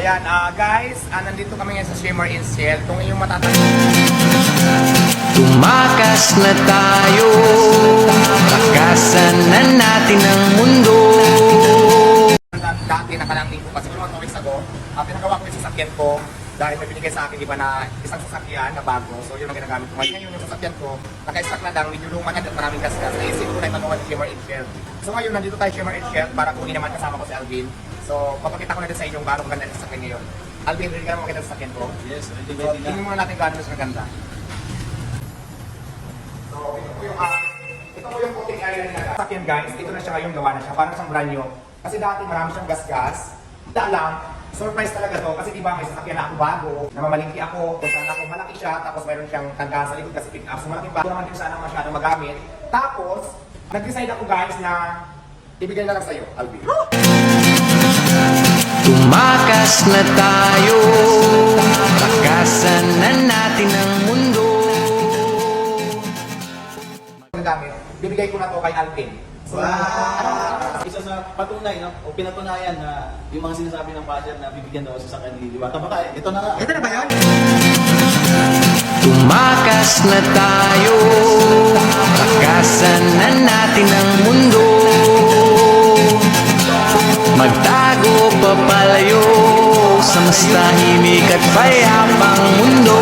Ayan, ah guys, ah, nandito kami ngayon sa Shimmer in Shell. Kung yung matatanda, Tumakas na tayo Takasan na natin ang mundo dati nakalangin ko kasi mga weeks ago, ah, pinagawa ko yung sasakyan ko dahil may binigay sa akin, di ba, na isang sasakyan na bago. So, yun ang ginagamit ko. Ngayon, yung sasakyan ko, naka-stack na lang, medyo lumang at maraming gasgas. Naisip ko na magawa ng Shimmer in Shell. So, ngayon, nandito tayo Shimmer in Shell para kunin naman kasama ko si Alvin. So, papakita ko na din sa inyo kung gaano maganda yung sasakyan ngayon. Alvin, ready ka na makita sa sasakyan ko? Yes, ready, So, ready na. tingnan muna natin gaano siya maganda. So, ito po yung ah, ito po yung coating area nila. Sasakyan guys, ito na siya ngayon gawa na siya. Parang siyang brand new. Kasi dati marami siyang gas-gas. Hindi lang, surprise talaga to. Kasi di ba may sasakyan na ako bago, namamalingki ako, kung saan ako malaki siya, tapos mayroon siyang tangga sa likod kasi pick up. So malaking bago naman din sana masyadong magamit. Tapos, nag-decide ako guys na ibigay na lang sa'yo, Alvin. Tumakas na tayo Takasan na natin ang mundo Gamit, bibigay ko na to kay Alvin. So, Wow! Isa sa patunay, no? o pinatunayan na yung mga sinasabi ng father na bibigyan daw sa sakyan ni Diwata. Baka ito na nga. ito na ba yun? Tumakas na tayo Takasan na natin ang Papalayo Sa mas tahimik at payapang mundo